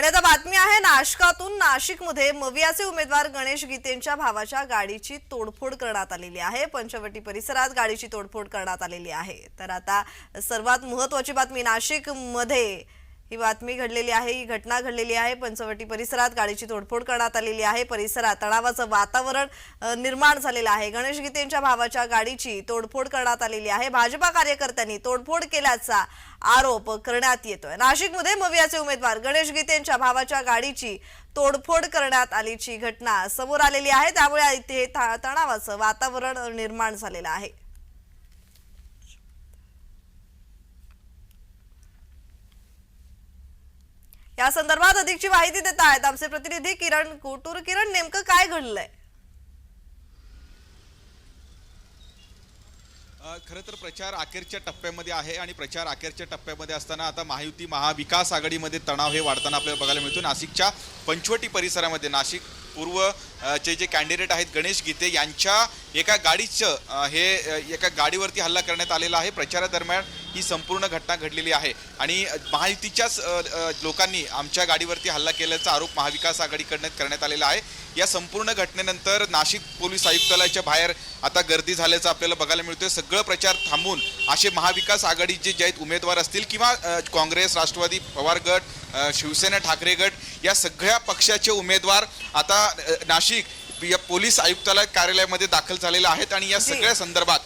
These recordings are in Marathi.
आणि आता बातमी आहे नाशकातून नाशिकमध्ये मवियाचे उमेदवार गणेश गीतेंच्या भावाच्या गाडीची तोडफोड करण्यात आलेली आहे. पंचवटी परिसरात गाडीची तोडफोड करण्यात आलेली आहे. तर आता सर्वात महत्वाची बातमी नाशिकमध्ये ही बातमी घडलेली आहे ही घटना घडलेली आहे. पंचवटी परिसरात गाडीची तोडफोड करण्यात आलेली आहे. परिसरात तणावाचं वातावरण निर्माण झालेलं आहे. गणेश गीतेंच्या भावाच्या गाडीची तोडफोड करण्यात आलेली आहे. भाजपा कार्यकर्त्यांनी तोडफोड केल्याचा आरोप करण्यात येतोय. नाशिकमध्ये मवियाचे उमेदवार गणेश गीतेंच्या भावाच्या गाडीची तोडफोड करण्यात आलीची घटना समोर आलेली आहे. त्यामुळे इथे ता- तणावाचं वातावरण निर्माण झालेलं आहे. या संदर्भात अधिकची माहिती देत आहेत आमचे प्रतिनिधी किरण कोटूर. किरण नेमकं काय घडलंय? खर खरं तर प्रचार अखेरच्या टप्प्यामध्ये आहे आणि प्रचार अखेरच्या टप्प्यामध्ये असताना आता महायुती महाविकास आघाडीमध्ये तणाव हे वाढताना आपल्याला बघायला मिळतो. नाशिकच्या पंचवटी परिसरामध्ये नाशिक पूर्व चे जे कॅन्डिडेट आहेत गणेश गीते यांच्या एका गाडीचं हे एका गाडीवरती हल्ला करण्यात आलेला आहे. प्रचारादरम्यान ही संपूर्ण घटना घडलेली आहे. आणि महायुतीच्याच लोकांनी आमच्या गाडीवरती हल्ला केल्याचा आरोप महाविकास आघाडीकडनं करण्यात आलेला आहे. या संपूर्ण घटनेनंतर नाशिक पोलीस आयुक्तालयाच्या बाहेर आता गर्दी झाल्याचं आपल्याला बघायला मिळतोय. सगळं प्रचार थांबून असे महाविकास आघाडीचे जे आहेत उमेदवार असतील किंवा काँग्रेस राष्ट्रवादी पवार गट शिवसेना ठाकरे गट या सगळ्या पक्षाचे उमेदवार आता नाशिक या पोलीस आयुक्तालय कार्यालयामध्ये दाखल झालेले आहेत आणि या. सगळ्या संदर्भात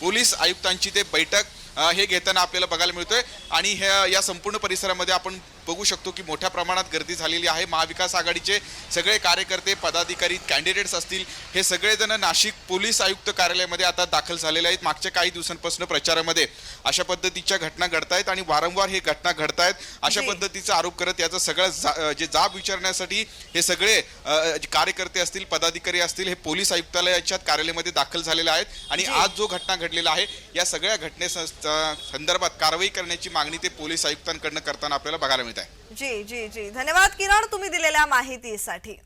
पोलीस आयुक्तांची ते बैठक हे घेताना आपल्याला बघायला मिळतोय. आणि ह्या या संपूर्ण परिसरामध्ये आपण बघू शकतो की मोठ्या प्रमाणात गर्दी झालेली आहे. महाविकास आघाडीचे सगळे कार्यकर्ते पदाधिकारी कॅन्डिडेट्स असतील. हे सगळेजण नाशिक पोलीस आयुक्त कार्यालयामध्ये आता दाखल झालेले आहेत. मागच्या काही दिवसांपासून प्रचारामध्ये अशा पद्धतीच्या घटना घडतायत आणि वारंवार हे घटना घडतायत. अशा. पद्धतीचा आरोप करत याचा सगळं जा- जे जाब विचारण्यासाठी हे सगळे कार्यकर्ते असतील पदाधिकारी असतील हे पोलीस आयुक्तालयाच्या कार्यालयामध्ये दाखल झालेले आहेत. आणि. आज जो घटना घडलेला आहे या सगळ्या घटने संदर्भात कारवाई करण्याची मागणी ते पोलीस आयुक्तांकडनं करताना आपल्याला बघायला मिळत आहे. जी जी जी. धन्यवाद किरण तुम्ही दिलेल्या माहितीसाठी.